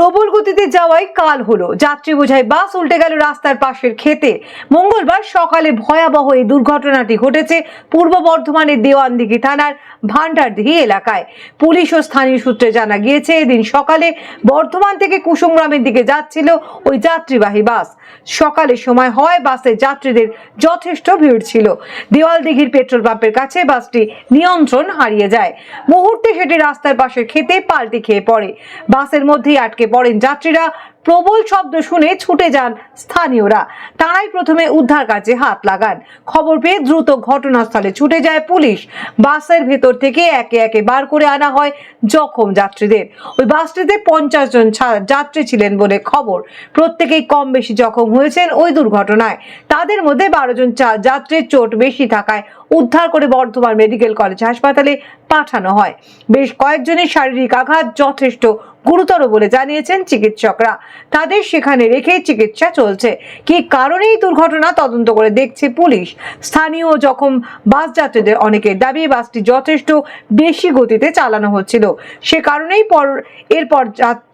গতিতে যাওয়াই কাল হলো। যাত্রী বোঝাই বাস উল্টে গেল রাস্তার পাশের খেতে মঙ্গলবার সকালে ভয়াবহ এই দুর্ঘটনাটি ঘটেছে পূর্ব বর্ধমানের দেওয়ানদিঘি থানার ভান্ডারদিঘি এলাকায়। পুলিশ ও স্থানীয় সূত্রে জানা গিয়েছে, এদিন সকালে বর্ধমান থেকে কুসুমগ্রামের দিকে যাচ্ছিল ওই যাত্রীবাহী বাস। সকালের সময় হয়, বাসে যাত্রীদের যথেষ্ট ভিড় ছিল। দেওয়ালদিঘির পেট্রোল পাম্পের কাছে বাসটি নিয়ন্ত্রণ হারিয়ে যায়। মুহূর্তে সেটি রাস্তার পাশের খেতে পাল্টি খেয়ে পড়ে। বাসের মধ্যেই আটকে পড়েন। যাত্রীরা প্রবল শব্দ শুনে ছুটে যান স্থানীয়রা। তারাই প্রথমে উদ্ধার কাজে হাত লাগান। খবর পেয়ে দ্রুত ঘটনাস্থলে ছুটে যায় পুলিশ। বাসের ভেতর থেকে একে একে বার করে আনা হয় জখম যাত্রীদের। ওই বাসটিতে পঞ্চাশ জন যাত্রী ছিলেন বলে খবর। প্রত্যেকেই কম বেশি জখম হয়েছেন ওই দুর্ঘটনায়। তাদের মধ্যে বারো জন যাত্রীর চোট বেশি থাকায় উদ্ধার করে বর্ধমান মেডিকেল কলেজ হাসপাতালে পাঠানো হয়। বেশ কয়েকজনের শারীরিক আঘাত যথেষ্ট গুরুতর বলে জানিয়েছেন চিকিৎসকরা। তাদের সেখানে রেখে চিকিৎসা চলছে। কি কারণে এই দুর্ঘটনা তদন্ত করে দেখছে পুলিশ? স্থানীয় যখন বাস যাত্রীদের অনেকের দাবি, বাসটি যথেষ্ট বেশি গতিতে চালানো হচ্ছিল। সে কারণেই পর এরপর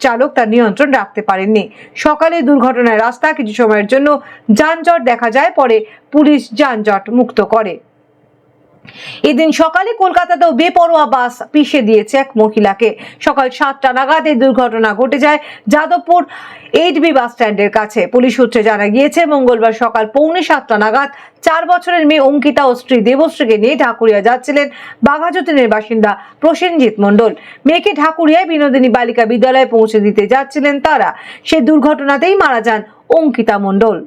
চালক তার নিয়ন্ত্রণ রাখতে পারেননি। সকালে দুর্ঘটনায় রাস্তা কিছু সময়ের জন্য যানজট দেখা যায়, পরে পুলিশ যানজট মুক্ত করে। এদিন সকালে কলকাতাতেও বেপরোয়া বাস পিষে দিয়েছে এক মহিলাকে। সকাল সাতটা নাগাদ এই দুর্ঘটনা ঘটে যায় যাদবপুর এইট বি বাস স্ট্যান্ডের কাছে। পুলিশ সূত্রে জানা গিয়েছে, মঙ্গলবার সকাল পৌনে সাতটা নাগাদ চার বছরের মেয়ে অঙ্কিতা ও স্ত্রী দেবশ্রীকে নিয়ে ঢাকুরিয়া যাচ্ছিলেন বাঘাযতীনের বাসিন্দা প্রসেনজিৎ মণ্ডল। মেয়েকে ঢাকুরিয়ায় বিনোদিনী বালিকা বিদ্যালয়ে পৌঁছে দিতে যাচ্ছিলেন তারা। সে দুর্ঘটনাতেই মারা যান অঙ্কিতা মণ্ডল।